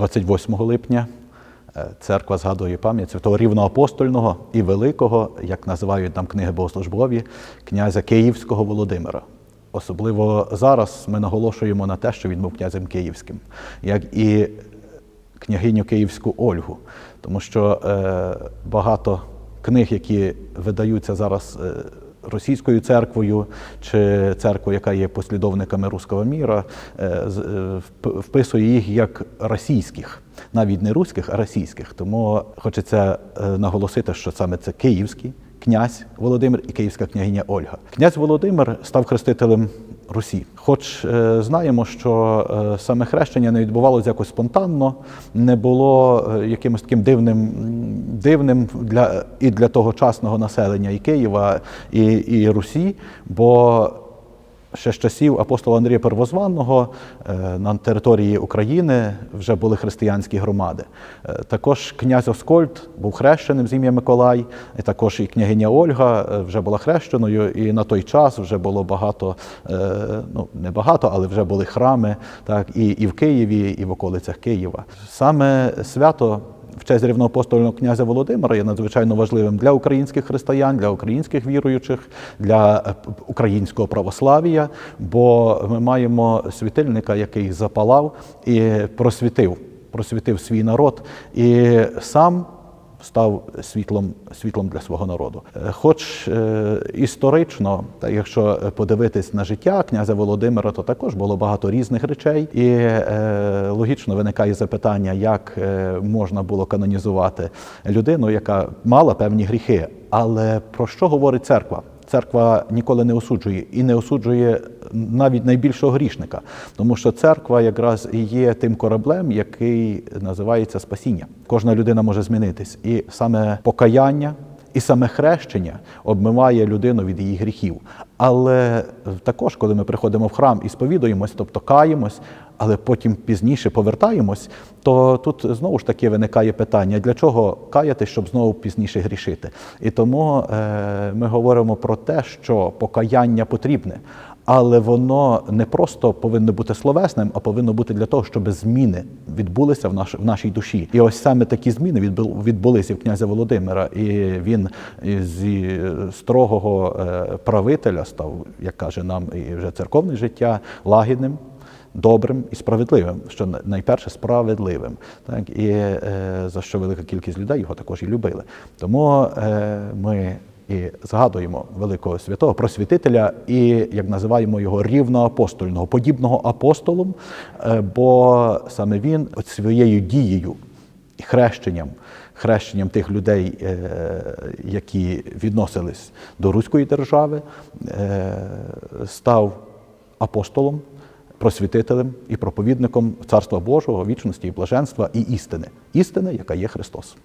28 липня е, церква згадує пам'ять святого рівноапостольного і великого, як називають там книги богослужбові, князя Київського Володимира. Особливо зараз ми наголошуємо на те, що він був князем Київським, як і княгиню Київську Ольгу, тому що е, багато книг, які видаються зараз е, російською церквою чи церквою, яка є послідовниками руського міра, е, е, вписує їх як російських, навіть не руських, а російських. Тому хочеться е, наголосити, що саме це київський князь Володимир і київська княгиня Ольга. Князь Володимир став хрестителем Русі. Хоч е, знаємо, що е, саме хрещення не відбувалося якось спонтанно, не було е, якимось таким дивним, дивним для і для тогочасного населення і Києва, і, і Русі, бо ще з часів апостола Андрія Первозванного е, на території України вже були християнські громади. Е, Також князь Оскольд був хрещеним з ім'я Миколай, і також і княгиня Ольга е, вже була хрещеною, і на той час вже було багато, ну не багато, але вже були храми, так і, і в Києві, і в околицях Києва. Саме свято в честь рівноапостольного князя Володимира є надзвичайно важливим для українських християн, для українських віруючих, для е, українського православ'я, бо ми маємо світильника, який запалав і просвітив, просвітив свій народ і сам. Став світлом, світлом для свого народу. Е, Хоч е, історично, та якщо подивитись на життя князя Володимира, то також було багато різних речей, і е, логічно виникає запитання, як е, можна було канонізувати людину, яка мала певні гріхи. Але про що говорить церква? Церква ніколи не осуджує і не осуджує навіть найбільшого грішника, тому що церква якраз і є тим кораблем, який називається спасіння. Кожна людина може змінитись, і саме покаяння. І саме хрещення обмиває людину від її гріхів. Але також, коли ми приходимо в храм і сповідуємось, тобто каємось, але потім пізніше повертаємось, то тут знову ж таки виникає питання, для чого каяти, щоб знову пізніше грішити. І тому е, ми говоримо про те, що покаяння потрібне, але воно не просто повинно бути словесним, а повинно бути для того, щоб зміни відбулися в, наш, в нашій душі. І ось саме такі зміни відбулися в князя Володимира. І він зі строгого е, правителя став, як каже нам, і вже церковне життя, лагідним. Добрим і справедливим, що найперше справедливим, так і е, за що велика кількість людей його також і любили. Тому е, ми і згадуємо великого святого просвітителя і як називаємо його рівноапостольного, подібного апостолом, е, бо саме він от своєю дією і хрещенням, хрещенням тих людей, е, які відносились до Руської держави, е, став апостолом, просвітителем і проповідником Царства Божого, вічності і блаженства і істини. Істини, яка є Христос.